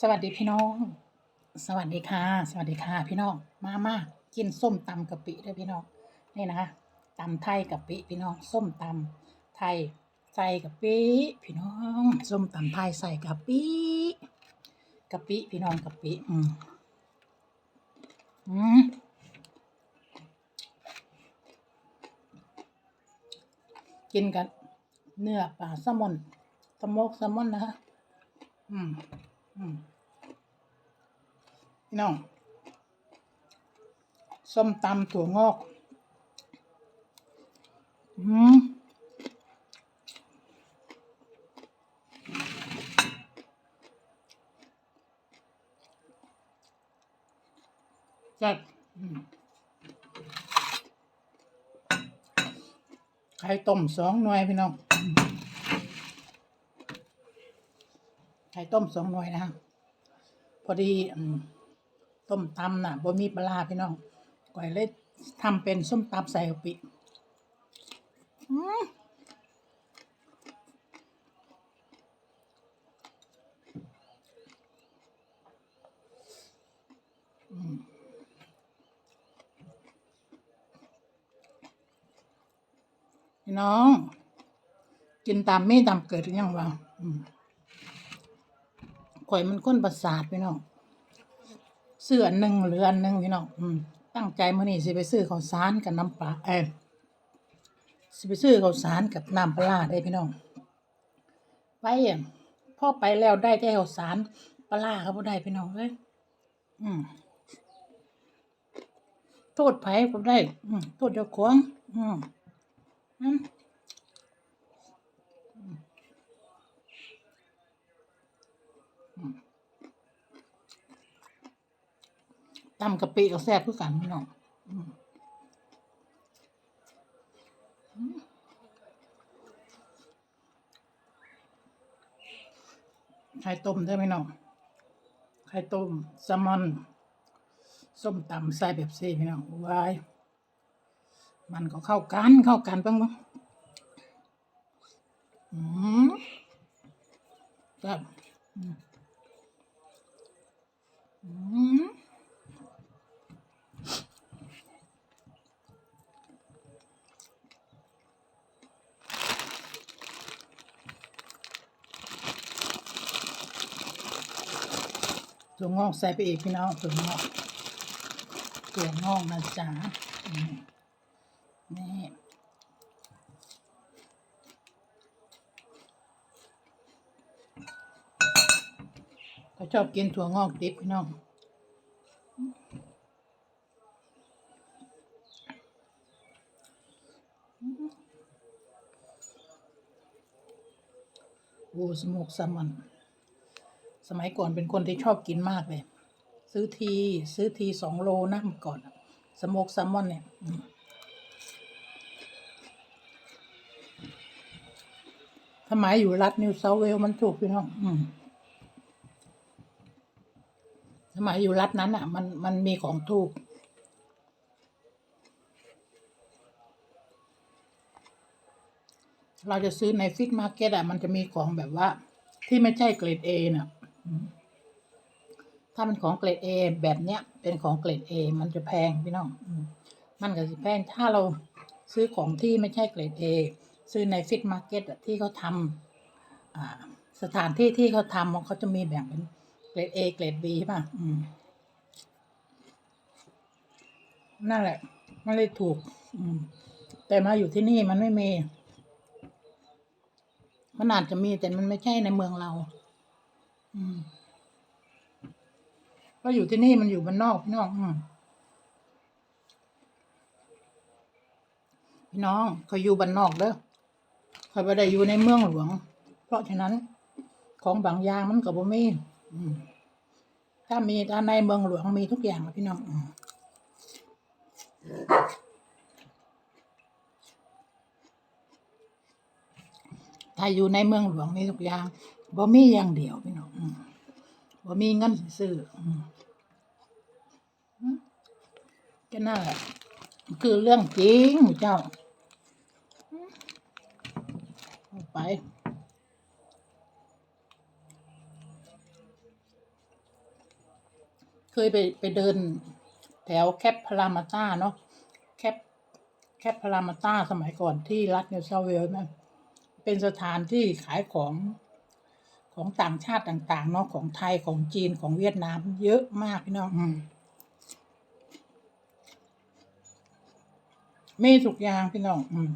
สวัสดีพี่น้อง สวัสดีค่ะ สวัสดีค่ะพี่น้อง มามากินส้มตำกะปิด้วยพี่น้อง นี่นะคะตำไทยกะปิพี่น้อง ส้มตำไทยใส่กะปิพี่น้อง ส้มตำไทยใส่กะปิกะปิพี่น้องกะปิ อืมอืมกินกันเนื้อปลาแซลมอนสโมกแซลมอนนะคะอืม พี่น้องส้มตำถั่วงอกอืมแซ่บอืมไข่ต้มสองหน่วยพี่น้องอืม ไข่ต้มสองหน่วยนะฮะพอดีต้มตำน่ะบ่มีปลาพี่น้องก่อยเลยทำเป็นส้มตำใส่กะปิอืมพี่น้อง กินตามมีตามเกิดยังวะอืม ข่อยมันก้นประสาทพี่น้องเสื้ออันหนึ่งหรืออันหนึ่งพี่น้องอืมตั้งใจมื้อนี้สิไปซื้อข้าวสารกับน้ำปลาเอ้สิไปซื้อข้าวสารกับน้ำปลาได้พี่น้องไปพ่อไปแล้วได้แต่ข้าวสารปลาร้าเขาบ่ได้พี่น้องเอ้ยอืมโทษไผบ่ได้ อืมโทษเจ้าของอืมอืม ตำกะปิก็แซ่บคือกันพี่น้องอืมไข่ต้มได้ไหมน้อง ไข่ต้มแซลมอน ส้มตำใส่แบบซี่พี่น้องวาย มันก็เข้ากันเข้ากันบ้างบ้างอืมครับ ถั่วงอกใส่ไปอีกพี่น้องถั่วงอกถั่วงอกนะจ๊ะนี่เขาชอบกินถั่วงอกดิบพี่น้องโอ้สโมกแซลมอน สมัยก่อนเป็นคนที่ชอบกินมากเลย ซื้อทีซื้อทีสองโลนะเมื่อก่อนสโมกแซลมอนเนี่ยสมัยอยู่รัฐนิวเซาเวลมันถูกพี่น้องอืมสมัยอยู่รัฐนั้นอะ มันมันมีของถูกเราจะซื้อในฟิตมาร์เก็ตอะ มันจะมีของแบบว่า ที่ไม่ใช่เกรดเอน่ะ ถ้ามันของเกรดเอแบบเนี้ย เป็นของเกรดเอมันจะแพงพี่น้องมันก็จะแพงถ้าเราซื้อของที่ไม่ใช่เกรดเอซื้อในฟิตมาร์เก็ตที่เขาทำสถานที่ที่เขาทำเขาจะมีแบ่งเป็นเกรดเอเกรดบีป่ะนั่นแหละ มันเลยถูกแต่มาอยู่ที่นี่มันไม่มี มันอาจจะมีแต่มันไม่ใช่ในเมืองเรา ก็อยู่ที่นี่มันอยู่บ้านนอกพี่น้องพี่น้องเขาอยู่บ้านนอกเด้อเขาไม่ได้อยู่ในเมืองหลวง เพราะฉะนั้น ของบางอย่างมันก็บ่มีถ้ามีถ้าในเมืองหลวงมีทุกอย่างพี่น้องถ้าอยู่ในเมืองหลวงมีทุกอย่าง บ่มีอย่างเดียวพี่น้องบ่มีเงินซื้อก็นั่นแหละคือเรื่องจริงเจ้าไปเคยไปไปเดินแถวแคปพารามาต้าเนาะแคปแคปพารามาต้าสมัยก่อนที่รัฐนิวเซาเวลนะเป็นสถานที่ขายของ ของต่างชาติต่างๆเนาะของไทยของจีนของเวียดนาม เยอะมากพี่น้องอืมมีทุกอย่างพี่น้อง อืม